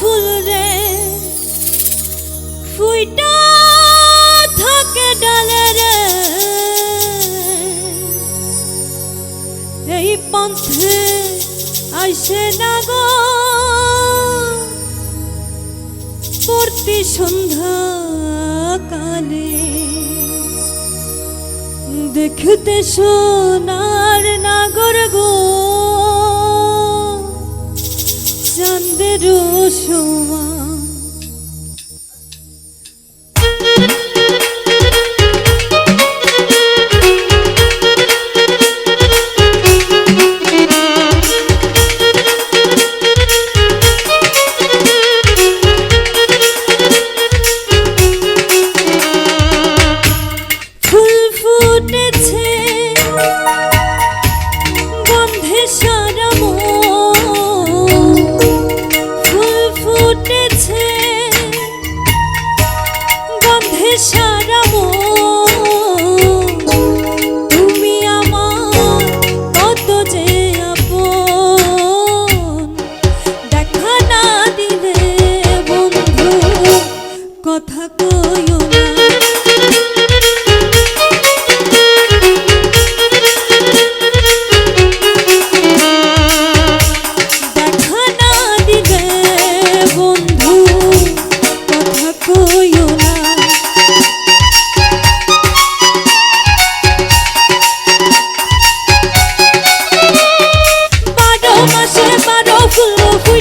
ফুল রে। ফুইটা থাকে ডালে রে। এই পন্থে আইসে না গো। প্রতি সন্ধ্যা কালে। দেখতে সোনার না Oh. ছুঁয়ো না। বারো মাসে ফুল